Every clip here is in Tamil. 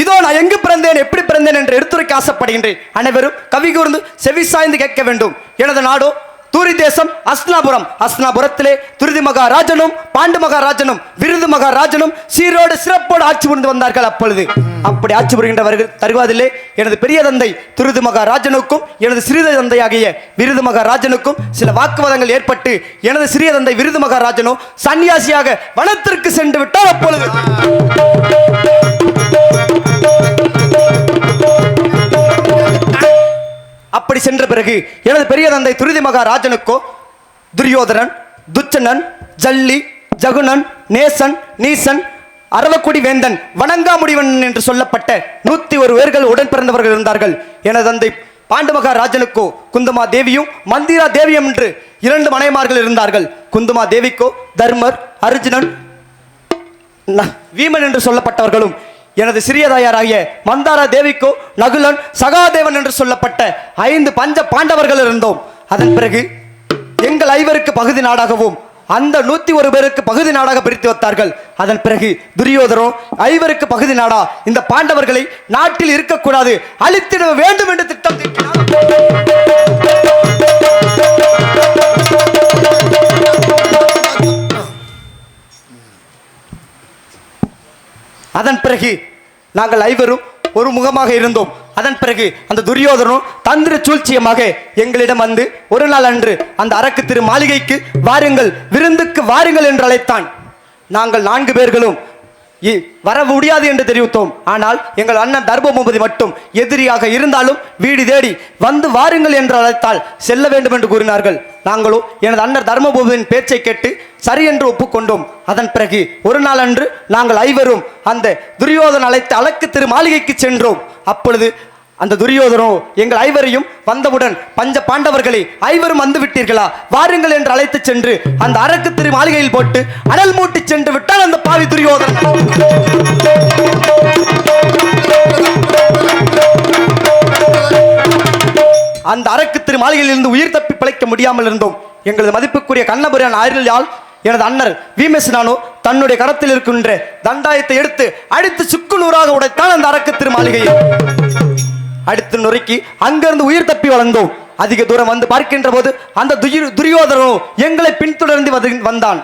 இதோ நான் எங்கு பிறந்தேன் எப்படி பிறந்தேன் என்று எடுத்துரைக்க ஆசைப்படுகின்றேன். அனைவரும் கவி கூர்ந்து செவி சாய்ந்து கேட்க வேண்டும். எனது நாடோ தூரி தேசம் அஸ்னாபுரம். அஸ்னாபுரத்திலே துரிதி மகாராஜனும் பாண்டு மகாராஜனும் விருது மகாராஜனும் சீரோடு சிறப்போடு ஆட்சி புரிந்து வந்தார்கள் அப்பொழுது. அப்படி ஆட்சி புரிகின்றவர்கள் தருவாதிலே எனது பெரிய தந்தை துரிது மகாராஜனுக்கும் எனது சிறிய தந்தையாகிய விருது மகாராஜனுக்கும் சில வாக்குவாதங்கள் ஏற்பட்டு எனது சிறிய தந்தை விருது மகாராஜனும் சன்னியாசியாக வனத்திற்கு சென்று விட்டார் அப்பொழுது. ஓடி சென்ற பிறகு எனது பெரிய தந்தை துரிதி மகாராஜனுக்கோ துரியோதனன் துச்சனன் ஜல்லி ஜகுனன் நேசன் நீசன் அரவக்குடி வேந்தன் வணங்காமுடிவன் என்று சொல்லப்பட்ட நூத்தி ஒரு பேர்கள் உடன் பிறந்தவர்கள் இருந்தார்கள். எனது தந்தை பாண்டு மகாராஜனுக்கோ குந்தமா தேவியும் மந்திரா தேவியும் என்று இரண்டு மனைமார்கள் இருந்தார்கள். குந்துமா தேவிக்கோ தர்மர் அர்ஜுனன் வீமன் என்று சொல்லப்பட்டவர்களும் எனது சிறியதாயாராகிய மந்தாரா தேவிக்கோ நகுலன் சகாதேவன் என்று சொல்லப்பட்ட ஐந்து பஞ்ச பாண்டவர்கள் இருந்தோம். அதன் பிறகு எங்கள் ஐவருக்கு பகுதி நாடாகவும் அந்த நூத்தி ஒரு பேருக்கு பகுதி நாடாக பிரித்து வைத்தார்கள். அதன் பிறகு துரியோதரோ ஐவருக்கு பகுதி நாடா இந்த பாண்டவர்களை நாட்டில் இருக்கக்கூடாது அழித்திட வேண்டும் என்று திட்டம் தீட்டினார். அதன் பிறகு நாங்கள் ஐவரும் ஒரு முகமாக இருந்தோம். அதன் பிறகு அந்த துரியோதனும் தந்திர சூழ்ச்சியமாக எங்களிடம் வந்து ஒரு நாள் அன்று அந்த அரக்கு திரு மாளிகைக்கு வாருங்கள் விருந்துக்கு வாருங்கள் என்று அழைத்தான். நாங்கள் நான்கு பேர்களும் வர முடியாது என்று தெரிவித்தோம். ஆனால் எங்கள் அண்ணன் தர்மபூபதி மட்டும் எதிரியாக இருந்தாலும் வீடு தேடி வந்து வாருங்கள் என்று அழைத்தால் செல்ல வேண்டும் என்று கூறினார்கள். நாங்களும் எனது அண்ணன் தர்மபூபதியின் பேச்சை கேட்டு சரி என்று ஒப்புக்கொண்டோம். அதன் பிறகு ஒரு நாள் அன்று நாங்கள் ஐவரும் அந்த துரியோதன் அழைத்து அலக்கு திரு மாளிகைக்கு சென்றோம். அப்பொழுது அந்த துரியோதனோ எங்கள் ஐவரையும் வந்தவுடன் பஞ்ச பாண்டவர்களை ஐவரும் வந்து விட்டீர்களா? வாருங்கள் என்று அழைத்து சென்று அந்த அரக்கு திரு மாளிகையில் போட்டு அனல் மூட்டி சென்று விட்டால் அந்த பாவி துரியோதனன். அந்த அரக்கு திரு மாளிகையில் இருந்து உயிர் தப்பி பிழைக்க முடியாமல் இருந்தோம். எங்களது மதிப்புக்குரிய கண்ணபுரான் ஆயுள்யால் எனது அண்ணர் வீமேசனானோ தன்னுடைய கரத்தில் இருக்கின்ற தண்டாயத்தை எடுத்து அடித்து சுக்கு நூறாக உடைத்தான் அந்த அரக்கு திரு மாளிகையை அடுத்து நொறுக்கி அங்கிருந்து உயிர் தப்பி வளர்ந்தோம். அதிக தூரம் வந்து பார்க்கின்ற போது அந்த துயிர் துரியோதனோ எங்களை பின்தொடர்ந்து வந்தான்.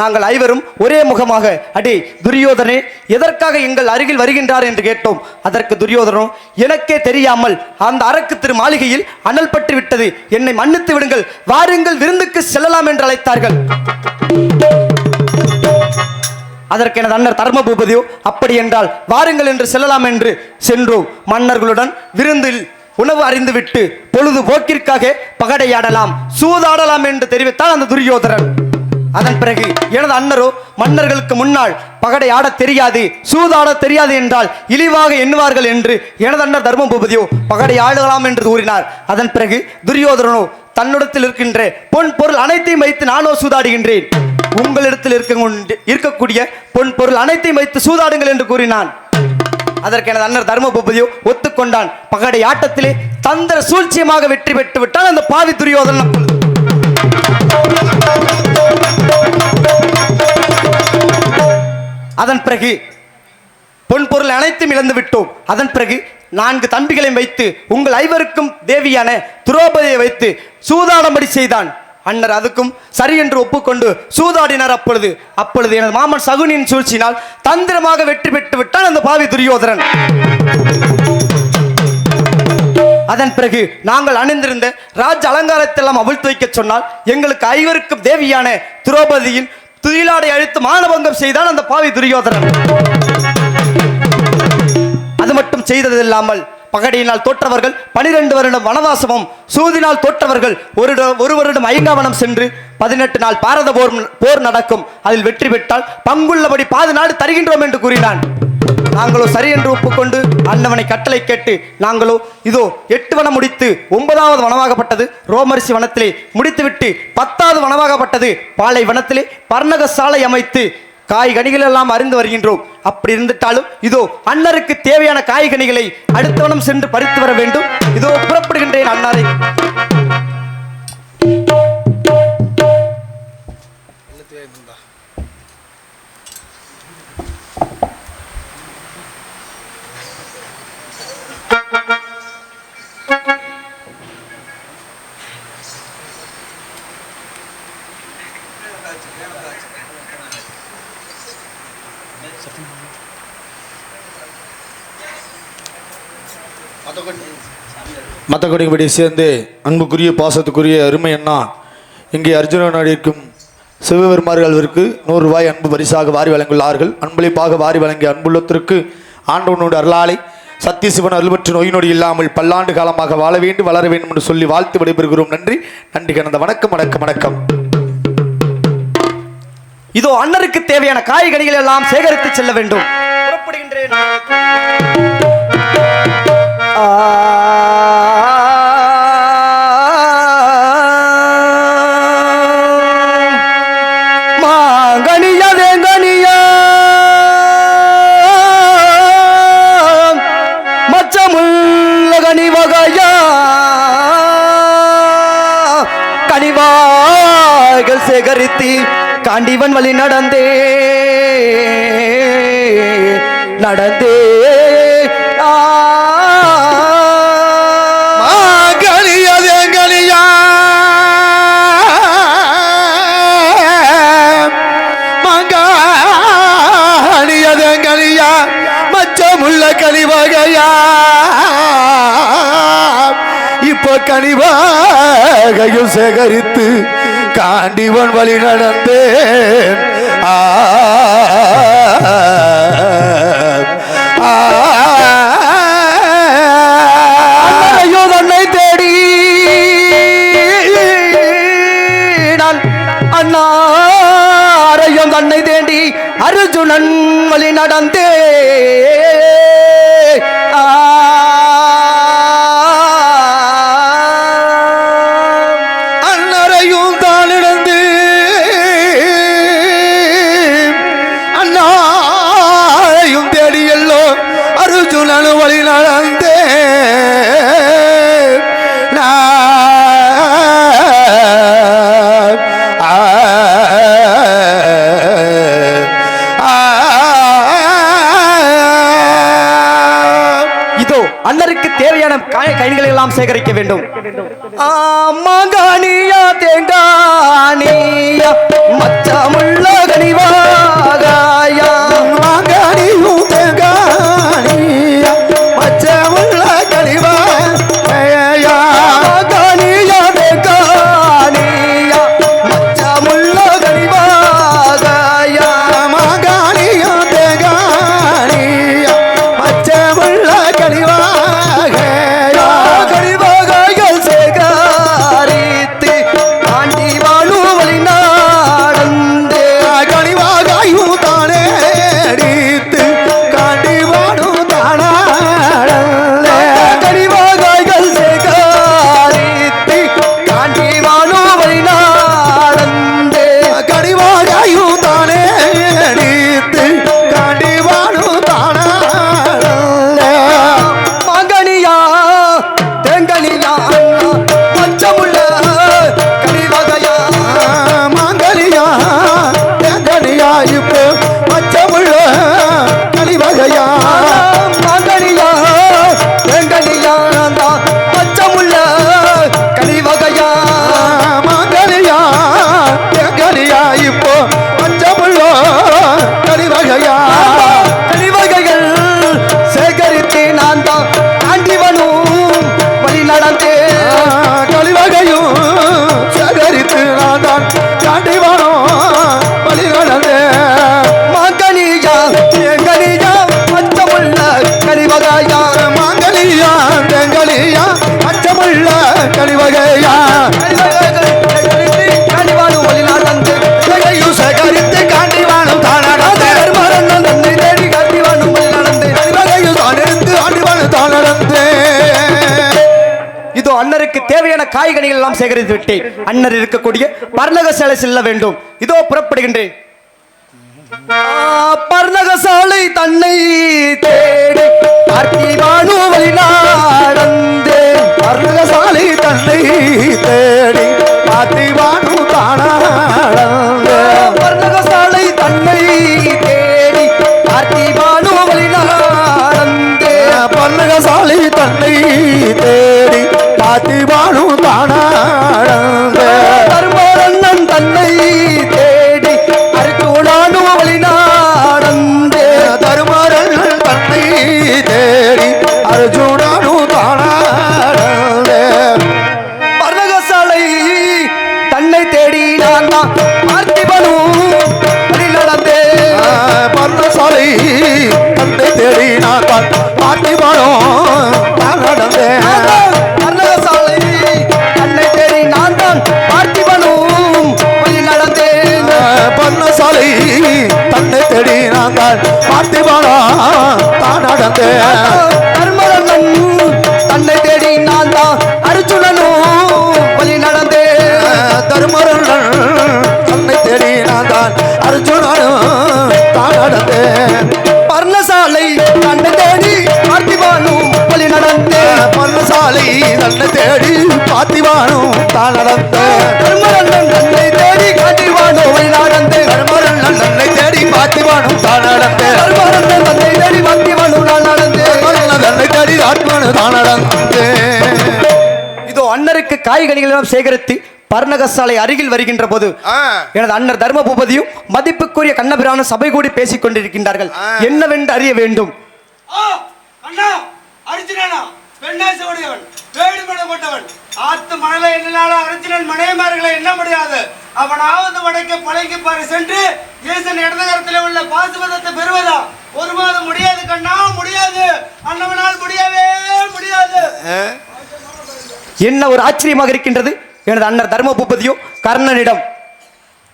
நாங்கள் ஐவரும் ஒரே முகமாக அடே துரியோதனே எதற்காக எங்கள் அருகில் வருகின்றார் என்று கேட்டோம். அதற்கு துரியோதனோ எனக்கே தெரியாமல் அந்த அரக்கு திரு மாளிகையில் அனல் பட்டு விட்டது. என்னை மன்னித்து விடுங்கள். வாருங்கள் விருந்துக்கு செல்லலாம் என்று அழைத்தார்கள். அதற்கு எனது அண்ணர் தர்மபூபதியோ அப்படி என்றால் வாருங்கள் என்று செல்லலாம் என்று சென்றோம். மன்னர்களுடன் விருந்தில் உணவு அறிந்துவிட்டு பொழுது போக்கிற்காக பகடையாடலாம் சூதாடலாம் என்று தெரிவித்தால் அந்த துரியோதரன் அதன் பிறகு எனது அண்ணரோ மன்னர்களுக்கு முன்னால் பகடை ஆட தெரியாது சூதாடத் தெரியாது என்றால் இழிவாக எண்ணுவார்கள் என்று எனது அண்ணர் தர்மபூபதியோ பகடை ஆடலாம் என்று கூறினார். அதன் பிறகு துரியோதரனோ தன்னிடத்தில் இருக்கின்ற பொன் பொருள் அனைத்தையும் வைத்து நானோ சூதாடுகின்றேன். உங்களிடத்தில் இருக்க இருக்கக்கூடிய பொன் பொருள் அனைத்தையும் வைத்து சூதாடுங்கள் என்று கூறினான். அதற்கு எனது அண்ணர் தர்மபூபதியோ ஒத்துக்கொண்டான். பகடை ஆட்டத்திலே தந்திர சூழ்ச்சியமாக வெற்றி பெற்று விட்டான் அந்த பாவி துரியோதன அதன் பிறகு பொன் பொருள் அனைத்தும் இழந்து விட்டோம். அதன் பிறகு நான்கு தம்பிகளையும் வைத்து உங்கள் ஐவருக்கும் தேவியான துரோபதியை வைத்து சூதாடம்படி செய்தான். அன்னர் அதுக்கும் சரி என்று ஒப்புக்கொண்டு சூதாடினார் அப்பொழுது. அப்பொழுது எனது மாமன் சகுனின் சூழ்ச்சியினால் தந்திரமாக வெற்றி பெற்று விட்டான் அந்த பாவி துரியோதரன் அதன் பிறகு நாங்கள் அணிந்திருந்த ராஜ அலங்காரத்தெல்லாம் அவிழ்த்து வைக்க சொன்னால் எங்களுக்கு ஐவருக்கும் தேவியான துரோபதியின் துயிலாடை அழித்து மானபங்கம் செய்தான் அந்த பாவி துரியோதரன் அது மட்டும் செய்ததில்லாமல் பகடியினால் தோற்றவர்கள் பனிரெண்டு வருடம் வனவாசமும் சூதினால் தோற்றவர்கள் ஒரு ஒரு வருடம் ஐங்காவனம் சென்று பதினெட்டு நாள் பாரத போர் போர் நடக்கும். அதில் வெற்றி பெற்றால் பங்குள்ளபடி பாது நாடு தருகின்றோம் என்று கூறினான். நாங்களோ சரி என்று ஒப்புக்கொண்டு அண்ணவனை கட்டளை கேட்டு நாங்களோ இதோ எட்டு வனம் முடித்து ஒன்பதாவது வனமாகப்பட்டது. ரோமரிசி வனத்திலே முடித்துவிட்டு பத்தாவது வனமாகப்பட்டது. பாலை வனத்திலே பர்ணக சாலை அமைத்து காய்கனிகள் எல்லாம் அறிந்து வருகின்றோம். அப்படி இருந்துட்டாலும் இதோ அண்ணருக்கு தேவையான காய்கனிகளை அடுத்தவனம் சென்று பறித்து வர வேண்டும். இதோ புறப்படுகின்றேன் அன்னாரை. மற்றபடி சேர்ந்து அன்புக்குரிய பாசத்துக்குரிய அருமை அண்ணா இங்கே அர்ஜுன நாடிற்கும் சிவபெருமார்களுக்கு நூறு ரூபாய் அன்பு பரிசாக வாரி வழங்கியுள்ளார்கள். அன்பளிப்பாக வாரி வழங்கிய அன்புள்ளத்திற்கு ஆண்டவனோடு அருளாலை சத்திய சிவன் அருள்பற்று நோய் நொடி இல்லாமல் பல்லாண்டு காலமாக வாழ வேண்டும் வளர வேண்டும் என்று சொல்லி வாழ்த்து விடைபெறுகிறோம். நன்றி. நன்றி கணந்த வணக்கம் வணக்கம் வணக்கம். இதோ அண்ணருக்கு தேவையான காய்கனிகள் எல்லாம் சேகரித்து செல்ல வேண்டும். புறப்படுகின்றேன். ஆண்டிவன் வழி நடந்தே நடந்தே ஆ. கனிவகையா இப்போ கனிவாகையும் சேகரித்து காண்டிவன் வழி நடந்தேன். ஆ. தன்னை தேடி நான் அண்ணாரையும் தன்னை தேடி அர்ஜுனன் வழி நடந்தே வழி நடந்தே இதோ அண்ணருக்கு தேவையான காய கைகளை எல்லாம் சேகரிக்க வேண்டும் ஆமாங்கானியா தேங்கானியா மச்சமுள்ள எல்லாம் சேகரித்து விட்டேன். அன்னர் இருக்கக்கூடிய பர்ணக சாலை செல்ல வேண்டும். இதோ புறப்படுகின்றேன். பர்ணக சாலை தன்னை தேடி பார்த்திவானு வழி பர்ணக சாலை தன்னை தேடி தன்னை தேடி பார்த்திபானும் தான் நடந்தேன் தர்மரங்கன் தன்னை தேடி நடந்தேன் தர்மரன் தன்னை தேடி பார்த்திபானும் தான் தர்மரங்கன் தன்னை தேடி பார்த்திபானும் நான் தர்மரன் தன்னை தேடி ஆத்மனு தான் நடந்தேன் இதோ அண்ணருக்கு காய்கனிகள் எல்லாம் சேகரித்து பர்ணகசாலை அருகில் வருகின்ற போது. எனது அண்ணர் தர்ம பூபதியும் மதிப்புக்குரிய கண்ணபிரான சபை கூடி பேசிக் கொண்டிருக்கின்றார்கள். என்னவென்று அறிய வேண்டும்? அண்ணா அர்ஜுனனா பெண்ணாசை உடையவன் வேடுமனை கொண்டவன். ஆத்து மணலை எண்ணினாலும் அர்ஜுனன் மனையமார்களை எண்ண முடியாது. அவன் ஆவது வடக்கு பழகி பாரு சென்று ஈசன் இடதுகரத்தில் உள்ள பாசுபதத்தை பெறுவதா? ஒரு மாதம் முடியாது கண்ணா முடியாது. அண்ணவனால் முடியவே முடியாது. என்ன ஒரு ஆச்சரியமாக இருக்கின்றது? எனது அண்ணர் தர்மபூபதியோ கர்ணனிடம்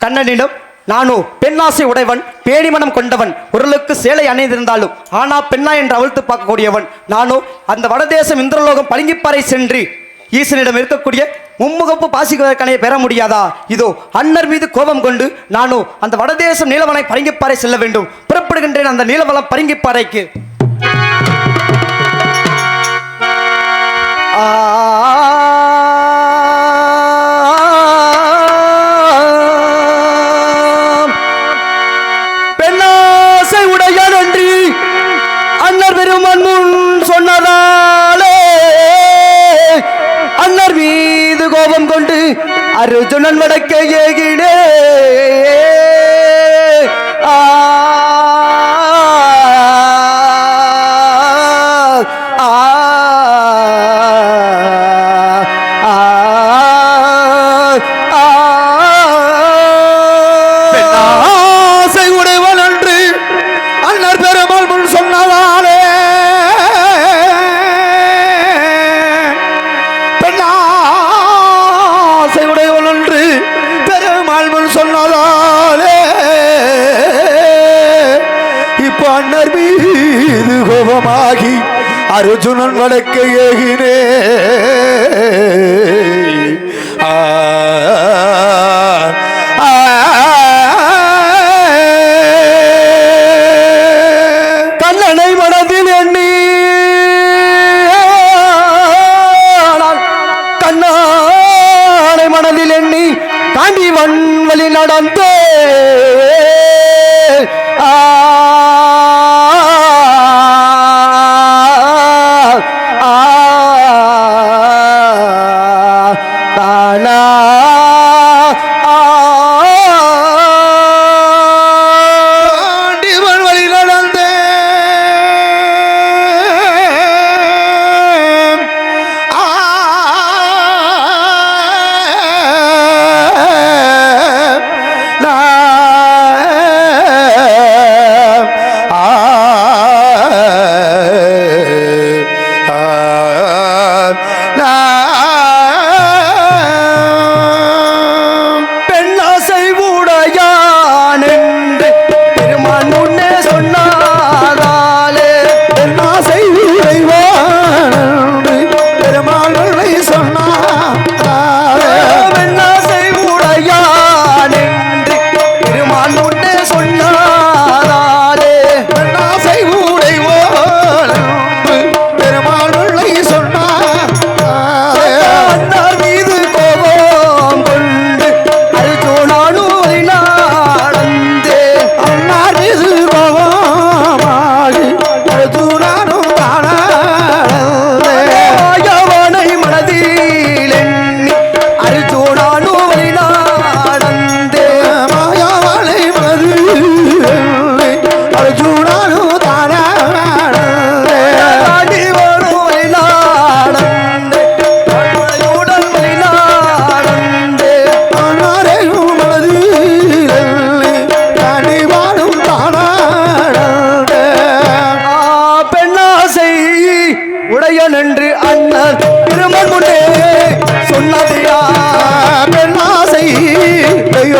கண்ணனிடம் நானோ பெண்ணாசை உடையவன். பேணிமனம் கொண்டவன் உரலுக்கு சேலை அணிந்திருந்தாலும் ஆனா பெண்ணா என்று அவிழ்த்து பார்க்கக்கூடியவன். நானோ அந்த வடதேசம் இந்திரலோகம் பளிங்கிப்பாறை சென்று ஈசனிடம் இருக்கக்கூடிய மும்முகப்பு பாசிக்குவதற்கான பெற முடியாதா? இதோ அன்னர் மீது கோபம் கொண்டு நானோ அந்த வடதேசம் நீலவனை பரங்கிப்பாறை செல்ல வேண்டும். புறப்படுகின்றேன் அந்த நீலவனம் பரங்கிப்பாறைக்கு ஆ கோபம் கொண்டு அர்ஜுனன் வடக்கே ஏகிடே ஆ. அர்ஜுனன் வடக்கு ஏகினே ஆ கண்ணனை மனதில் எண்ணி நான் கண்ணானை மனதில் எண்ணி தாண்டி வன்வழி நடந்தே ஆ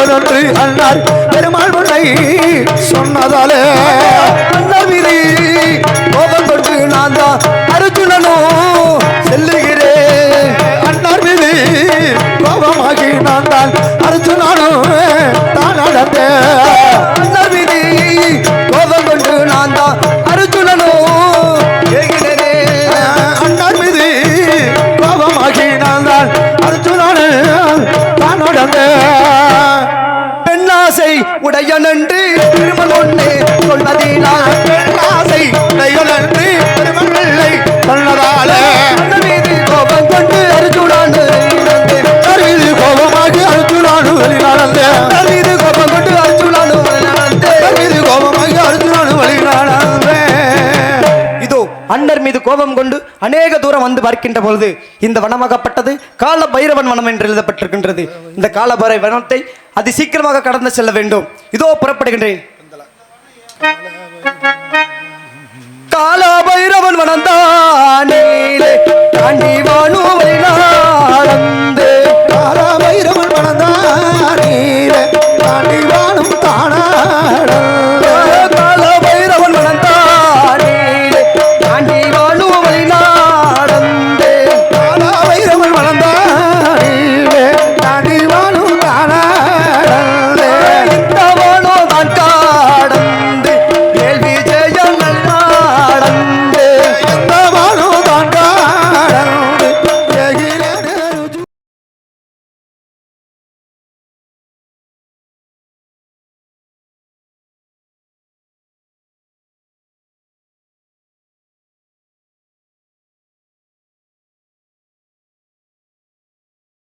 சொன்னதையா அண்ணார் பெருமாள் முன்னை சொன்னதாலே அண்ணன் மீது கோபம் கொண்டு நான் தான் அர்ஜுனனும் செல்லுகிறேன் அண்ணார் மீது கோபமாகி நான் தான் அர்ஜுனனும் தான் நடந்தேன் பெண்ணாசை அன்னர் மீது கோபம் கொண்டு அநேக தூரம் வந்து பார்க்கின்ற பொழுது இந்த வனமாகப்பட்டது கால பைரவன் வனம் என்று எழுதப்பட்டிருக்கின்றது. இந்த காலபைரவ வனத்தை அதி சீக்கிரமாக கடந்து செல்ல வேண்டும். இதோ புறப்படுகின்றேன். கால பைரவன் வனந்தானே தாண்டி வானுவை நடந்து காரபைரவன் மனதானீரே தாண்டி வாழும் தானாடல்